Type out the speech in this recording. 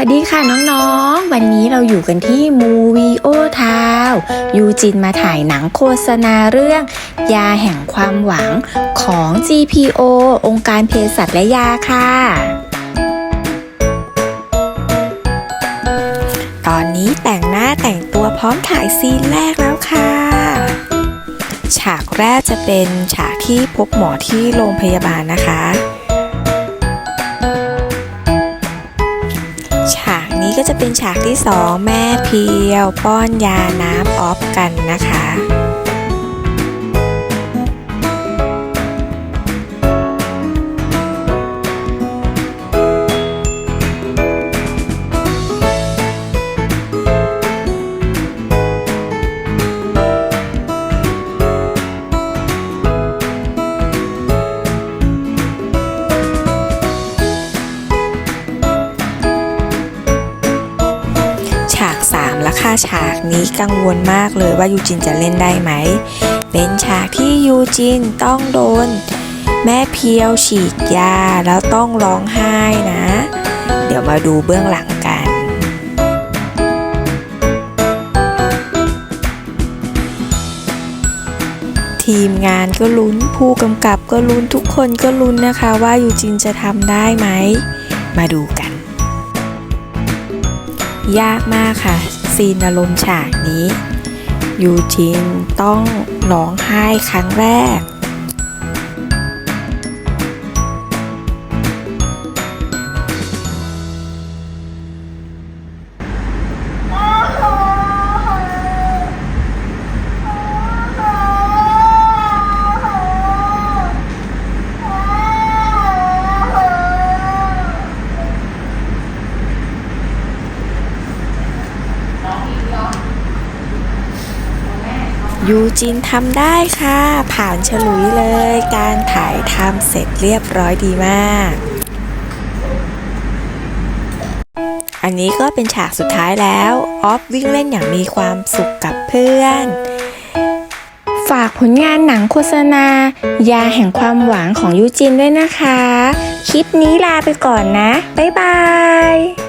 ัสดีค่ะน้องๆ วันนี้เราอยู่กันที่มูวีโอทาวยูจินมาถ่ายหนังโฆษณาเรื่อง ยาแห่งความหวังของ GPO องค์การเภสัชและยาค่ะ ตอนนี้แต่งหน้าแต่งตัวพร้อมถ่ายซีนแรกแล้วค่ะ ฉากแรกจะเป็นฉากที่พบหมอที่โรงพยาบาลนะคะ กนี้ก็จะเป็นฉากที่สองแม่เพียว ป้อนยาน้ำออฟกันนะคะ ฉาก 3 แล้วค่ะฉากนี้กังวลมากเลยว่ายูจินจะเล่นได้ไหม เป็นฉากที่ยูจินต้องโดน แม่เพียวฉีดยาแล้วต้องร้องไห้นะ เดี๋ยวมาดูเบื้องหลังกันทีมงานก็ลุ้นผู้กำกับก็ลุ้นทุกคนก็ลุ้นนะคะว่ายูจินจะทำได้ไหม มาดูกัน ยากมากค่ะ ซีนอารมณ์ฉากนี้ ยูจินต้องร้องไห้ครั้งแรก ยูจินทำได้ค่ะ ผ่านฉลุยเลย การถ่ายทำเสร็จเรียบร้อยดีมาก อันนี้ก็เป็นฉากสุดท้ายแล้ว ออฟวิ่งเล่นอย่างมีความสุขกับเพื่อน ฝากผลงานหนังโฆษณา ยาแห่งความหวังของยูจินด้วยนะคะ คลิปนี้ลาไปก่อนนะ บ๊ายบาย